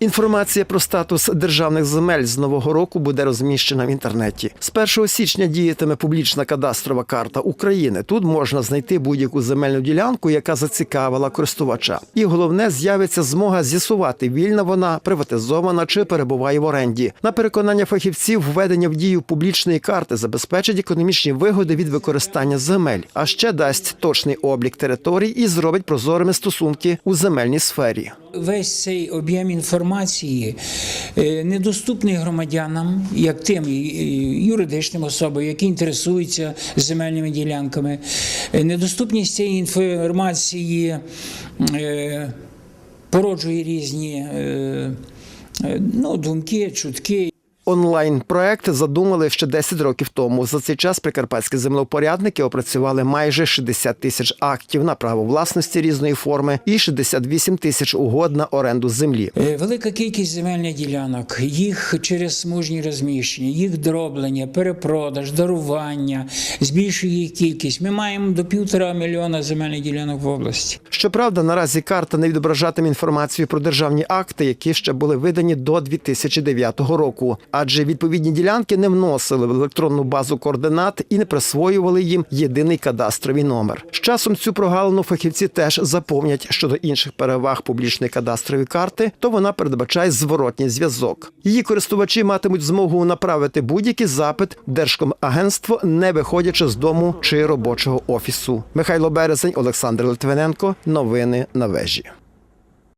Інформація про статус державних земель з нового року буде розміщена в інтернеті. З 1 січня діятиме публічна кадастрова карта України. Тут можна знайти будь-яку земельну ділянку, яка зацікавила користувача. І головне, з'явиться змога з'ясувати, вільна вона, приватизована чи перебуває в оренді. На переконання фахівців, введення в дію публічної карти забезпечить економічні вигоди від використання земель, а ще дасть точний облік територій і зробить прозорими стосунки у земельній сфері. Весь цей об'єм інформації е, недоступний громадянам, як тим юридичним особам, які інтересуються земельними ділянками. Е, Недоступність цієї інформації е, породжує різні ну, думки, чутки. Онлайн-проект задумали ще 10 років тому. За цей час прикарпатські землевпорядники опрацювали майже 60 тисяч актів на право власності різної форми і 68 тисяч угод на оренду землі. Е, Велика кількість земельних ділянок, їх через смужні розміщення, їх дроблення, перепродаж, дарування збільшує їх кількість. Ми маємо до півтора мільйона земельних ділянок в області. Щоправда, наразі карта не відображатиме інформацію про державні акти, які ще були видані до 2009 року, адже відповідні ділянки не вносили в електронну базу координат і не присвоювали їм єдиний кадастровий номер. З часом цю прогалину фахівці теж заповнять щодо інших переваг публічної кадастрової карти, то вона передбачає зворотній зв'язок. Її користувачі матимуть змогу направити будь-який запит в Держкомагентство, не виходячи з дому чи робочого офісу. Михайло Березень, Олександр Литвиненко. Новини на вежі.